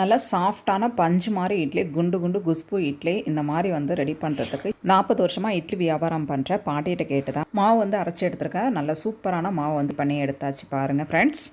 நல்லா சாஃப்டான பஞ்சு மாதிரி இட்லி குண்டு குண்டு குஸ்பு இட்லி இந்த மாதிரி வந்து ரெடி பண்ணுறதுக்கு நாற்பது வருஷமாக இட்லி வியாபாரம் பண்ணுற பாட்டிகிட்ட கேட்டு தான் மாவு வந்து அரைச்சி எடுத்துருக்கேன். நல்ல சூப்பரான மாவு வந்து பண்ணி எடுத்தாச்சு பாருங்கள் ஃப்ரெண்ட்ஸ்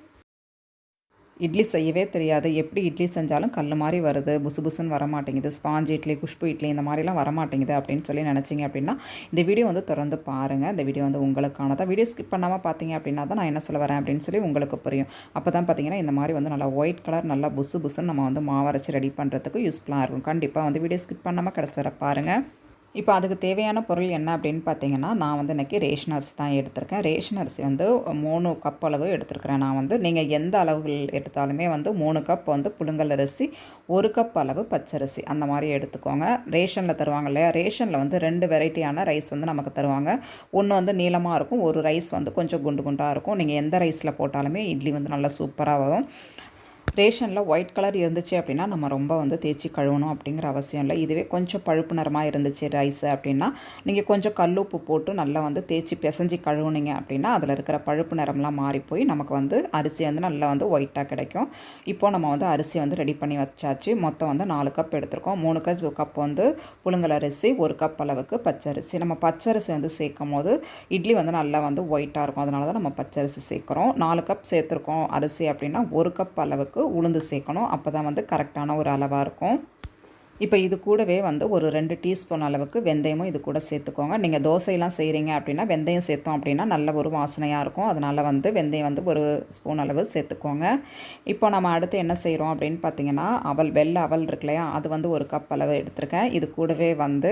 இட்லி செய்யவே தெரியாது. எப்படி இட்லி செஞ்சாலும் கல் மாதிரி வருது. புசு புசுன்னு வர மாட்டேங்குது ஸ்பாஞ்ச் இட்லி குஷ்பு இட்லி இந்த மாதிரிலாம் வர மாட்டேங்குது அப்படின்னு சொல்லி நினச்சிங்க அப்படின்னா இந்த வீடியோ வந்து தொடர்ந்து பாருங்கள் இந்த வீடியோ வந்து உங்களுக்கானதான் வீடியோ ஸ்கிப் பண்ணாமல் பார்த்தீங்க அப்படின்னா தான் நான் என்ன சொல்ல வரேன் அப்படின்னு சொல்லி உங்களுக்கு புரியும். அப்போ தான் பார்த்தீங்கன்னா இந்த மாதிரி வந்து நல்லா ஒயிட் கலர் நல்லா புசு புசுன்னு நம்ம வந்து மாவரைச்சி ரெடி பண்ணுறதுக்கு யூஸ்ஃபுல்லாக இருக்கும். கண்டிப்பாக வந்து வீடியோ ஸ்கிப் பண்ணாமல் கிடச்சிட பாருங்கள் இப்போ அதுக்கு தேவையான பொருள் என்ன அப்படின்னு பார்த்தீங்கன்னா நான் வந்து இன்றைக்கி ரேஷன் அரிசி தான் எடுத்திருக்கேன். ரேஷன் அரிசி வந்து மூணு கப் அளவு எடுத்திருக்கிறேன். நான் வந்து நீங்கள் எந்த அளவுகள் எடுத்தாலுமே வந்து மூணு கப் வந்து புழுங்கல் அரிசி ஒரு கப் அளவு பச்சரிசி அந்த மாதிரி எடுத்துக்கோங்க. ரேஷனில் தருவாங்க இல்லையா? ரேஷனில் வந்து ரெண்டு வெரைட்டியான ரைஸ் வந்து நமக்கு தருவாங்க. ஒன்று வந்து நீளமாக இருக்கும் ஒரு ரைஸ் வந்து கொஞ்சம் குண்டு குண்டாக இருக்கும். நீங்கள் எந்த ரைஸில் போட்டாலுமே இட்லி வந்து நல்லா சூப்பராக வரும். ரேஷனில் ஒயிட் கலர் இருந்துச்சு அப்படின்னா நம்ம ரொம்ப வந்து தேய்ச்சி கழுவணும் அப்படிங்கிற அவசியம் இல்லை. இதுவே கொஞ்சம் பழுப்பு நிறமாக இருந்துச்சு ரைஸ் அப்படின்னா நீங்கள் கொஞ்சம் கல்லுப்பு போட்டு நல்லா வந்து தேய்ச்சி பிசைஞ்சு கழுவுனீங்க அப்படின்னா அதில் இருக்கிற பழுப்பு நிறம்லாம் மாறி போய் நமக்கு வந்து அரிசி வந்து நல்லா வந்து ஒயிட்டாக கிடைக்கும். இப்போ நம்ம வந்து அரிசி வந்து ரெடி பண்ணி வச்சாச்சு. மொத்தம் வந்து நாலு கப் எடுத்திருக்கோம். மூணு கப் கப் வந்து புழுங்கல் அரிசி ஒரு கப் அளவுக்கு பச்சரிசி. நம்ம பச்சரிசி வந்து சேர்க்கும் போது இட்லி வந்து நல்லா வந்து ஒயிட்டாக இருக்கும். அதனால தான் நம்ம பச்சரிசி சேர்க்குறோம். நாலு கப் சேர்த்துருக்கோம் அரிசி அப்படின்னா ஒரு கப் அளவுக்கு உளுந்து சேர்க்கணும். அப்போ தான் வந்து கரெக்டான ஒரு அளவாக இருக்கும். இப்போ இது கூடவே வந்து ஒரு ரெண்டு டீஸ்பூன் அளவுக்கு வெந்தயமும் இது கூட சேர்த்துக்கோங்க. நீங்கள் தோசையெல்லாம் செய்கிறீங்க அப்படின்னா வெந்தயம் சேர்த்தோம் அப்படின்னா நல்ல ஒரு வாசனையாக இருக்கும். அதனால் வந்து வெந்தயம் வந்து ஒரு ஸ்பூன் அளவு சேர்த்துக்கோங்க. இப்போ நம்ம அடுத்து என்ன செய்கிறோம் அப்படின்னு பார்த்தீங்கன்னா அவல் வெள்ளை அவல் இருக்கு இல்லையா? அது வந்து ஒரு கப் அளவு எடுத்திருக்கேன். இது கூடவே வந்து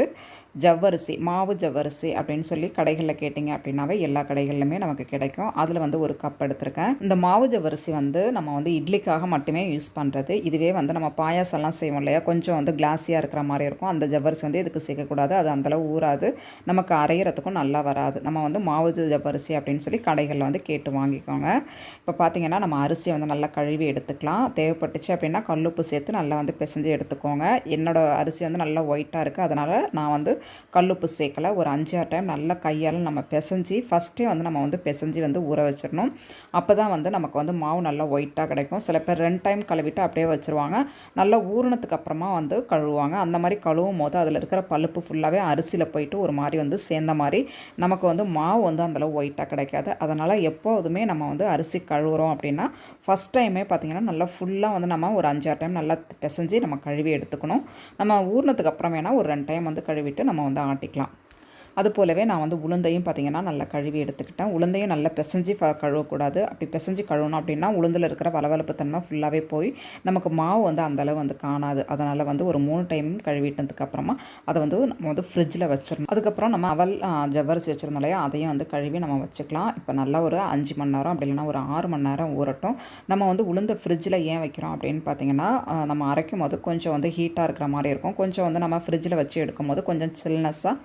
ஜவ்வரிசி மாவு ஜவ்வரிசி அப்படின்னு சொல்லி கடைகளில் கேட்டிங்க அப்படின்னாவே எல்லா கடைகள்லையுமே நமக்கு கிடைக்கும். அதில் வந்து ஒரு கப் எடுத்திருக்கேன். இந்த மாவு ஜவ்வரிசி வந்து நம்ம வந்து இட்லிக்காக மட்டுமே யூஸ் பண்ணுறது இதுவே வந்து நம்ம பாயாசம்லாம் செய்வோம் இல்லையா? கொஞ்சம் வந்து ஜாஸ்தியாக இருக்கிற மாதிரி இருக்கும். அந்த ஜவ்வரிசி வந்து இதுக்கு சேர்க்கக்கூடாது? அது அந்தளவு ஊறாது. நமக்கு அரைகிறதுக்கும் நல்லா வராது. நம்ம வந்து மாவு ஜவ்வரிசி அப்படின்னு சொல்லி கடைகளில் வந்து கேட்டு வாங்கிக்கோங்க. இப்போ பார்த்தீங்கன்னா நம்ம அரிசியை வந்து நல்லா கழுவி எடுத்துக்கலாம். தேவைப்பட்டுச்சு அப்படின்னா கல்லுப்பு சேர்த்து நல்லா வந்து பிசைஞ்சு எடுத்துக்கோங்க. என்னோடய அரிசி வந்து நல்லா ஒயிட்டாக இருக்குது அதனால் நான் வந்து கல்லுப்பு சேர்க்கலை. ஒரு அஞ்சு ஆறு டைம் நல்லா கையால் நம்ம பிசைஞ்சு ஃபஸ்ட்டே வந்து நம்ம வந்து பிசைஞ்சு வந்து ஊற வச்சிடணும். அப்போ தான் வந்து நமக்கு வந்து மாவு நல்லா ஒயிட்டாக கிடைக்கும். சில பேர் ரெண்டு டைம் கழுவிட்டு அப்படியே வச்சுருவாங்க. நல்லா ஊறினதுக்கு அப்புறமா வந்து கழுவுவாங்க அந்த மாதிரி கழுவும் போது அதில் இருக்கிற பழுப்பு ஃபுல்லாகவே அரிசியில் போயிட்டு ஒரு மாதிரி வந்து சேர்ந்த மாதிரி நமக்கு வந்து மாவு வந்து அந்தளவு ஒயிட்டாக கிடைக்காது. அதனால் எப்போதுமே நம்ம வந்து அரிசி கழுவுறோம் அப்படின்னா ஃபஸ்ட் டைமே பார்த்திங்கன்னா நல்லா ஃபுல்லாக வந்து நம்ம ஒரு அஞ்சாறு டைம் நல்லா பிசைஞ்சு நம்ம கழுவி எடுத்துக்கணும். நம்ம ஊறினதுக்கு அப்புறம் வேணால் ஒரு ரெண்டு டைம் வந்து கழுவிட்டு நம்ம வந்து ஆட்டிக்கலாம். அது போலவே நான் வந்து உளுந்தையும் பார்த்திங்கன்னா நல்லா கழுவி எடுத்துக்கிட்டேன். உளுந்தையும் நல்லா பிசைஞ்சு ஃப கழுவக்கூடாது. அப்படி பிசைஞ்சு கழுவணும் அப்படின்னா உளுந்தில் இருக்கிற வளவளப்பு தன்மை ஃபுல்லாகவே போய் நமக்கு மாவு வந்து அந்தளவு வந்து காணாது. அதனால் வந்து ஒரு மூணு டைம் கழுவிட்டதுக்கு அப்புறமா அதை வந்து நம்ம வந்து ஃப்ரிட்ஜில் வச்சிடணும். அதுக்கப்புறம் நம்ம அவல் ஜவ்வரிசி வச்சுருந்தோம் இல்லையா? அதையும் வந்து கழுவி நம்ம வச்சுக்கலாம். இப்போ நல்லா ஒரு அஞ்சு மணி நேரம் அப்படி இல்லைன்னா ஒரு ஆறு மணி நேரம் ஊறட்டும். நம்ம வந்து உளுந்த ஃப்ரிட்ஜில் ஏன் வைக்கிறோம் அப்படின்னு பார்த்தீங்கன்னா நம்ம அரைக்கும் போது கொஞ்சம் வந்து ஹீட்டாக இருக்கிற மாதிரி இருக்கும். கொஞ்சம் வந்து நம்ம ஃப்ரிட்ஜில் வச்சு எடுக்கும் போது கொஞ்சம் சில்னஸ்ஸாக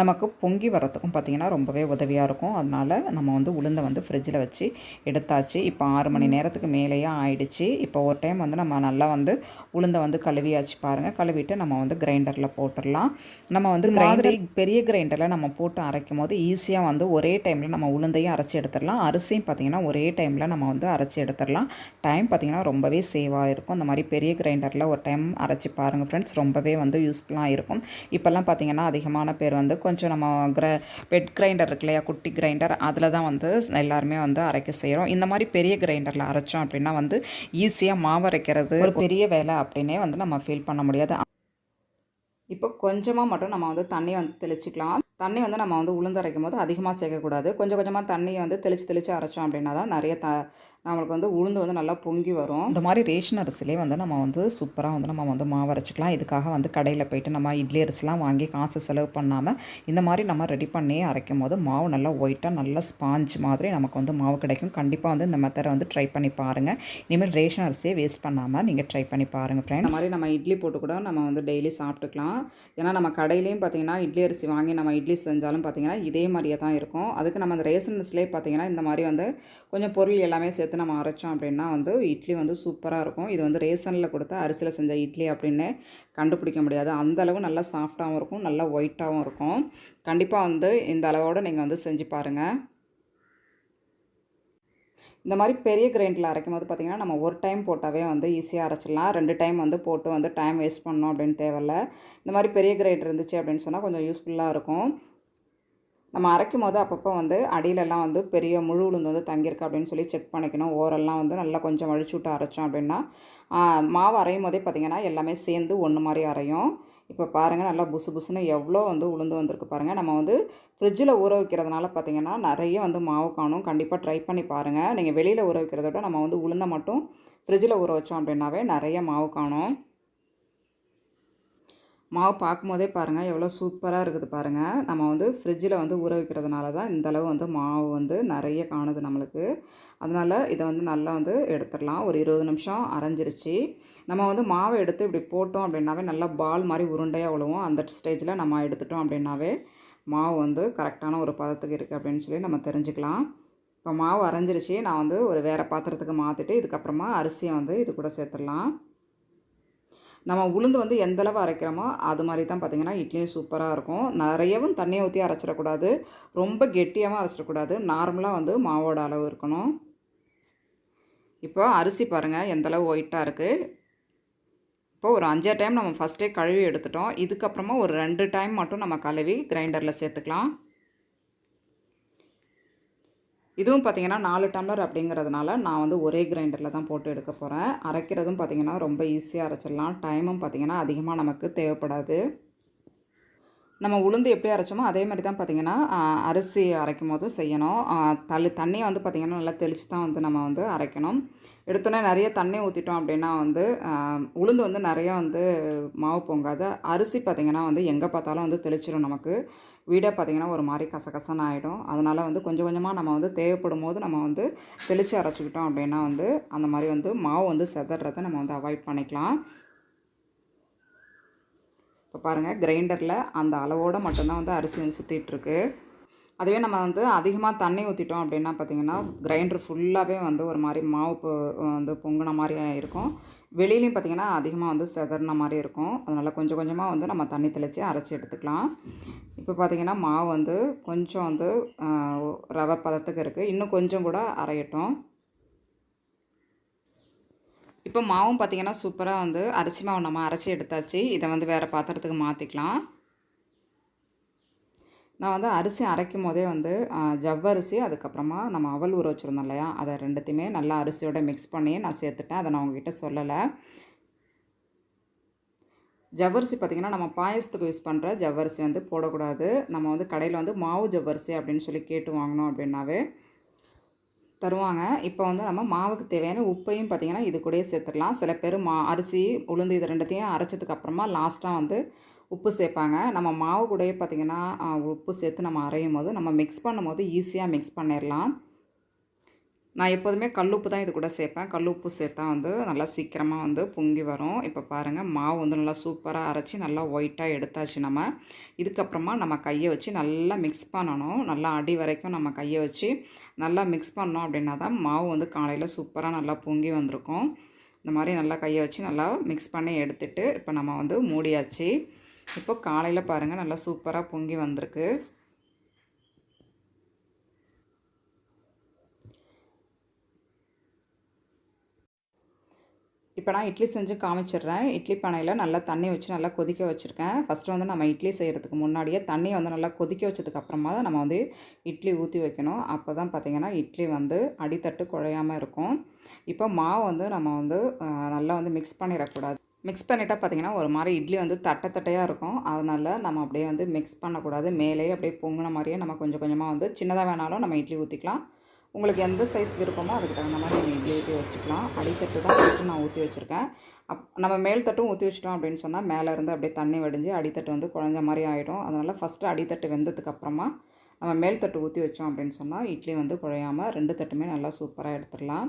நமக்கு பொங்கி வரத்துக்கும் பார்த்திங்கன்னா ரொம்பவே உதவியாக இருக்கும். அதனால் நம்ம வந்து உளுந்தை வந்து ஃப்ரிட்ஜில் வச்சு எடுத்தாச்சு. இப்போ ஆறு மணி நேரத்துக்கு மேலேயே ஆயிடுச்சு. இப்போ ஒரு டைம் வந்து நம்ம நல்லா வந்து உளுந்தை வந்து கழுவியாச்சு பாருங்கள் கழுவிட்டு நம்ம வந்து கிரைண்டரில் போட்டுடலாம். நம்ம வந்து மாதிரி பெரிய கிரைண்டரில் நம்ம போட்டு அரைக்கும் போது ஈஸியாக வந்து ஒரே டைமில் நம்ம உளுந்தையும் அரைச்சி எடுத்துடலாம். அரிசியும் பார்த்திங்கன்னா ஒரே டைமில் நம்ம வந்து அரைச்சி எடுத்துடலாம். டைம் பார்த்திங்கன்னா ரொம்பவே சேவாக இருக்கும். இந்த மாதிரி பெரிய கிரைண்டரில் ஒரு டைம் அரைச்சி பாருங்கள் ஃப்ரெண்ட்ஸ் ரொம்பவே வந்து யூஸ்ஃபுல்லாக இருக்கும். இப்போல்லாம் பார்த்திங்கன்னா அதிகமான பேர் வந்து கொஞ்சம் நம்ம கிர பெட் கிரைண்டர் இருக்கு இல்லையா குட்டி கிரைண்டர் அதில் தான் வந்து எல்லாருமே வந்து அரைக்க செய்கிறோம் இந்த மாதிரி பெரிய கிரைண்டரில் அரைச்சோம் அப்படின்னா வந்து ஈஸியாக மாவு அரைக்கிறது ஒரு பெரிய வேலை அப்படின்னே வந்து நம்ம ஃபீல் பண்ண முடியாது. இப்போ கொஞ்சமாக மட்டும் நம்ம வந்து தண்ணி வந்து தெளிச்சிக்கலாம். தண்ணி வந்து நம்ம வந்து உளுந்து அரைக்கும் போது அதிகமாக சேர்க்கக்கூடாது. கொஞ்சம் கொஞ்சமாக தண்ணியை வந்து தெளித்து தெளித்து அரைச்சோம் அப்படின்னா தான் நிறைய த நம்மளுக்கு வந்து உளுந்து வந்து நல்லா பொங்கி வரும். இந்த மாதிரி ரேஷன் அரிசிலே வந்து நம்ம வந்து சூப்பராக வந்து நம்ம வந்து மாவு அரைச்சிக்கலாம். இதுக்காக வந்து கடையில் போயிட்டு நம்ம இட்லி அரிசிலாம் வாங்கி காசு செலவு பண்ணாமல் இந்த மாதிரி நம்ம ரெடி பண்ணி அரைக்கும் போது மாவு நல்லா ஒயிட்டாக நல்லா ஸ்பாஞ்ச் மாதிரி நமக்கு வந்து மாவு கிடைக்கும். கண்டிப்பாக வந்து இந்த மெத்தடை வந்து ட்ரை பண்ணி பாருங்கள் இனிமேல் ரேஷன் அரிசியை வேஸ்ட் பண்ணாமல் நீங்கள் ட்ரை பண்ணி பாருங்கள் ஃப்ரெண்ட் இந்த மாதிரி நம்ம இட்லி போட்டு கூட நம்ம வந்து டெய்லி சாப்பிட்டுக்கலாம். ஏன்னா நம்ம கடையிலையும் பார்த்தீங்கன்னா இட்லி அரிசி வாங்கி நம்ம இட்லி செஞ்சாலும் பார்த்திங்கன்னா இதே மாதிரியே தான் இருக்கும். அதுக்கு நம்ம அந்த ரேசன்ஸ்லேயே அரிசிலே பார்த்திங்கன்னா இந்த மாதிரி வந்து கொஞ்சம் பொருள் எல்லாமே சேர்த்து நம்ம அரைச்சோம் அப்படின்னா வந்து இட்லி வந்து சூப்பராக இருக்கும். இது வந்து ரேசனில் கொடுத்த அரிசியில் செஞ்ச இட்லி அப்படின்னு கண்டுபிடிக்க முடியாது. அந்தளவு நல்லா சாஃப்டாகவும் இருக்கும் நல்லா ஒயிட்டாகவும் இருக்கும். கண்டிப்பாக வந்து இந்த அளவோடு நீங்கள் வந்து செஞ்சு பாருங்கள் இந்த மாதிரி பெரிய கிரைண்டில் அரைக்கும் போது பார்த்திங்கன்னா நம்ம ஒரு டைம் போட்டாவே வந்து ஈஸியாக அரைச்சிடலாம். ரெண்டு டைம் வந்து போட்டு வந்து டைம் வேஸ்ட் பண்ணோம் அப்படின்னு தேவையில்ல. இந்த மாதிரி பெரிய கிரைண்டர் இருந்துச்சு அப்படின்னு சொன்னால் கொஞ்சம் யூஸ்ஃபுல்லாக இருக்கும். நம்ம அரைக்கும் போது அப்பப்போ வந்து அடியிலலாம் வந்து பெரிய முழு உளுந்து வந்து தங்கியிருக்கு அப்படின்னு சொல்லி செக் பண்ணிக்கணும். ஓரெல்லாம் வந்து நல்லா கொஞ்சம் வழிச்சு விட்டு அரைச்சோம் அப்படின்னா மாவு அரையும் போதே பார்த்திங்கன்னா எல்லாமே சேர்ந்து ஒன்று மாதிரி அரையும். இப்போ பாருங்கள் நல்லா புசு புசுன்னு எவ்வளோ வந்து உளுந்து வந்திருக்கு பாருங்கள் நம்ம வந்து ஃப்ரிட்ஜில் ஊற வைக்கிறதுனால பார்த்திங்கன்னா நிறைய வந்து மாவு காணும். கண்டிப்பாக ட்ரை பண்ணி பாருங்கள் நீங்கள் வெளியில் ஊற வைக்கிறத விட நம்ம வந்து உளுந்தை மட்டும் ஃப்ரிட்ஜில் ஊற வச்சோம் அப்படின்னாவே நிறைய மாவு காணும். மாவு பார்க்கும்போதே பாருங்கள் எவ்வளோ சூப்பராக இருக்குது பாருங்கள் நம்ம வந்து ஃப்ரிட்ஜில் வந்து ஊற வைக்கிறதுனால தான் இந்தளவு வந்து மாவு வந்து நிறைய காணுது நம்மளுக்கு. அதனால் இதை வந்து நல்லா வந்து எடுத்துடலாம். ஒரு இருபது நிமிஷம் அரைஞ்சிருச்சு. நம்ம வந்து மாவை எடுத்து இப்படி போட்டோம் அப்படின்னாவே நல்லா பால் மாதிரி உருண்டையாக விழுவோம் அந்த ஸ்டேஜில் நம்ம எடுத்துட்டோம் அப்படின்னாவே மாவு வந்து கரெக்டான ஒரு பதத்துக்கு இருக்குது அப்படின்னு சொல்லி நம்ம தெரிஞ்சுக்கலாம். இப்போ மாவு அரைஞ்சிருச்சு. நான் வந்து ஒரு வேறு பாத்திரத்துக்கு மாற்றிட்டு இதுக்கப்புறமா அரிசியை வந்து இது கூட சேர்த்துடலாம். நம்ம உளுந்து வந்து எந்தளவு அரைக்கிறோமோ அது மாதிரி தான் பார்த்திங்கன்னா இட்லியும் சூப்பராக இருக்கும். நிறையவும் தண்ணியை ஊற்றி அரைச்சிடக்கூடாது. ரொம்ப கெட்டியாகவும் அரைச்சிடக்கூடாது. நார்மலாக வந்து மாவோட அளவு இருக்கணும். இப்போ அரிசி பாருங்கள் எந்தளவு ஒயிட்டாக இருக்குது இப்போ ஒரு அஞ்சாறு டைம் நம்ம ஃபஸ்ட்டே கழுவி எடுத்துட்டோம். இதுக்கப்புறமா ஒரு ரெண்டு டைம் மட்டும் நம்ம கழுவி கிரைண்டரில் சேர்த்துக்கலாம். இதுவும் பார்த்திங்கன்னா நாலு டம்ளர் அப்படிங்கிறதுனால நான் வந்து ஒரே கிரைண்டரில் தான் போட்டு எடுக்க போகிறேன் அரைக்கிறதும் பார்த்திங்கன்னா ரொம்ப ஈஸியாக அரைச்சிடலாம். டைமும் பார்த்திங்கன்னா அதிகமாக நமக்கு தேவைப்படாது. நம்ம உளுந்து எப்படி அரைச்சோமோ அதே மாதிரி தான் பார்த்திங்கன்னா அரிசி அரைக்கும் போது செய்யணும் தள்ளி தண்ணியை வந்து பார்த்திங்கன்னா நல்லா தெளித்து தான் வந்து நம்ம வந்து அரைக்கணும். எடுத்தோன்னே நிறைய தண்ணி ஊற்றிட்டோம் அப்படின்னா வந்து உளுந்து வந்து நிறையா வந்து மாவு பொங்காது. அரிசி பார்த்திங்கன்னா வந்து எங்கே பார்த்தாலும் வந்து தெளிச்சிடும் நமக்கு. வீடை பார்த்திங்கன்னா ஒரு மாதிரி கசகசன்னு ஆகிடும் அதனால் வந்து கொஞ்சம் கொஞ்சமாக நம்ம வந்து தேவைப்படும் போது நம்ம வந்து தெளித்து அரைச்சிக்கிட்டோம் அப்படின்னா வந்து அந்த மாதிரி வந்து மாவு வந்து செதறதை நம்ம வந்து அவாய்ட் பண்ணிக்கலாம். இப்போ பாருங்கள் கிரைண்டரில் அந்த அளவோடு மட்டும்தான் வந்து அரிசி வந்து சுற்றிட்டுருக்கு அதுவே நம்ம வந்து அதிகமாக தண்ணி ஊற்றிட்டோம் அப்படின்னா பார்த்திங்கன்னா கிரைண்டர் ஃபுல்லாகவே வந்து ஒரு மாதிரி மாவு வந்து பொங்கின மாதிரி இருக்கும் வெளியிலையும் பார்த்திங்கன்னா அதிகமாக வந்து செதறின மாதிரி இருக்கும். அதனால் கொஞ்சம் கொஞ்சமாக வந்து நம்ம தண்ணி தெளித்து அரைச்சி எடுத்துக்கலாம். இப்போ பார்த்திங்கன்னா மாவு வந்து கொஞ்சம் வந்து ரவை பதத்துக்கு இருக்குது இன்னும் கொஞ்சம் கூட அரையட்டும். இப்போ மாவும் பார்த்திங்கன்னா சூப்பராக வந்து அரிசி மாவு நம்ம அரைச்சி எடுத்தாச்சு. இதை வந்து வேறு பாத்திரத்துக்கு மாற்றிக்கலாம் நான் வந்து அரிசி அரைக்கும் போதே வந்து ஜவ்வரிசி அதுக்கப்புறமா நம்ம அவல் ஊற வச்சுருந்தோம் இல்லையா? அதை ரெண்டுத்தையுமே நல்லா அரிசியோட மிக்ஸ் பண்ணி நான் சேர்த்துட்டேன். அதை நான் உங்ககிட்ட சொல்லலை. ஜவ்வரிசி பார்த்திங்கன்னா நம்ம பாயசத்துக்கு யூஸ் பண்ணுற ஜவ்வரிசி வந்து போடக்கூடாது. நம்ம வந்து கடையில் வந்து மாவு ஜவ்வரிசி அப்படின்னு சொல்லி கேட்டு வாங்கினோம் அப்படின்னாவே தருவாங்க. இப்போ வந்து நம்ம மாவுக்கு தேவையான உப்பையும் பார்த்திங்கன்னா இது கூடயே சேர்த்துடலாம். சில பேர் மா அரிசி உளுந்து இது ரெண்டுத்தையும் அரைச்சதுக்கு அப்புறமா லாஸ்ட்டாக வந்து உப்பு சேர்ப்பாங்க. நம்ம மாவு கூடயே பார்த்திங்கன்னா உப்பு சேர்த்து நம்ம அரையும் போது நம்ம மிக்ஸ் பண்ணும்போது ஈஸியாக மிக்ஸ் பண்ணிடலாம். நான் எப்போதுமே கல் உப்பு தான் இது கூட சேர்ப்பேன். கல் உப்பு சேர்த்தா வந்து நல்லா சீக்கிரமாக வந்து பொங்கி வரும். இப்போ பாருங்கள் மாவு வந்து நல்லா சூப்பராக அரைச்சி நல்லா ஒயிட்டாக எடுத்தாச்சு நம்ம. இதுக்கப்புறமா நம்ம கையை வச்சு நல்லா மிக்ஸ் பண்ணணும். நல்லா அடி வரைக்கும் நம்ம கையை வச்சு நல்லா மிக்ஸ் பண்ணோம் அப்படின்னா தான் மாவு வந்து காலையில் சூப்பராக நல்லா பொங்கி வந்திருக்கும். இந்த மாதிரி நல்லா கையை வச்சு நல்லா மிக்ஸ் பண்ணி எடுத்துகிட்டு இப்போ நம்ம வந்து மூடியாச்சு. இப்போ காலையில் பாருங்கள் நல்லா சூப்பராக பொங்கி வந்திருக்கு. இப்போ நான் இட்லி செஞ்சு காமிச்சிடுறேன். இட்லி பானையில் நல்லா தண்ணி வச்சு நல்லா கொதிக்க வச்சுருக்கேன். ஃபஸ்ட்டு வந்து நம்ம இட்லி செய்கிறதுக்கு முன்னாடியே தண்ணியை வந்து நல்லா கொதிக்க வச்சதுக்கு அப்புறமா தான் நம்ம வந்து இட்லி ஊற்றி வைக்கணும். அப்போ தான் பார்த்திங்கன்னா இட்லி வந்து அடித்தட்டு குழையாமல் இருக்கும். இப்போ மாவு வந்து நம்ம வந்து நல்லா வந்து மிக்ஸ் பண்ணிடக்கூடாது. மிக்ஸ் பண்ணிட்டால் பார்த்திங்கன்னா ஒரு மாதிரி இட்லி வந்து தட்டை தட்டையாக இருக்கும். அதனால் நம்ம அப்படியே வந்து மிக்ஸ் பண்ணக்கூடாது. மேலேயே அப்படியே பொங்கின மாதிரியே நம்ம கொஞ்சம் கொஞ்சமாக வந்து சின்னதாக வேணாலும் நம்ம இட்லி ஊற்றிக்கலாம் உங்களுக்கு எந்த சைஸ் விருப்பமோ அதுக்கு தகுந்த மாதிரி நீங்கள் இட்லி ஊற்றி வச்சுக்கலாம். அடித்தட்டு தான் ஃபஸ்ட்டு நான் ஊற்றி வச்சுருக்கேன். அப் நம்ம மேல் தட்டும் ஊற்றி வச்சிட்டோம் அப்படின்னு சொன்னால் மேலே இருந்து அப்படியே தண்ணி வடிஞ்சு அடித்தட்டு வந்து குழஞ்ச மாதிரி ஆகிடும் அதனால் ஃபஸ்ட்டு அடித்தட்டு வெந்ததுக்கு அப்புறமா நம்ம மேல் தட்டு ஊற்றி வச்சோம் அப்படின்னு சொன்னால் இட்லி வந்து குழையாமல் ரெண்டு தட்டுமே நல்லா சூப்பராக எடுத்துடலாம்.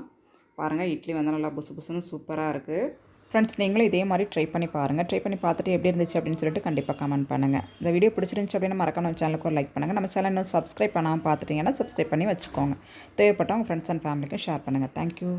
பாருங்கள் இட்லி வந்து நல்லா புசு புசுன்னு சூப்பராக இருக்குது ஃப்ரெண்ட்ஸ் நீங்களும் இதே மாதிரி ட்ரை பண்ணி பாருங்கள் ட்ரை பண்ணி பார்த்துட்டு எப்படி இருந்துச்சு அப்படின்னு சொல்லிட்டு கண்டிப்பாக கமெண்ட் பண்ணுங்கள் இந்த வீடியோ பிடிச்சிருந்துச்சு அப்படின்னு மறக்காம சேனலுக்கு ஒரு லைக் பண்ணுங்கள் நம்ம சேனல் இன்னும் சப்ஸ்கிரைப் பண்ணாமல் பார்த்துட்டிங்கன்னா சப்ஸ்கிரைப் பண்ணி வச்சுக்கோங்க. தேவைப்பட்டவங்க ஃப்ரெண்ட்ஸ் அண்ட் ஃபேமிலிக்கும் ஷேர் பண்ணுங்கள் தேங்க்யூ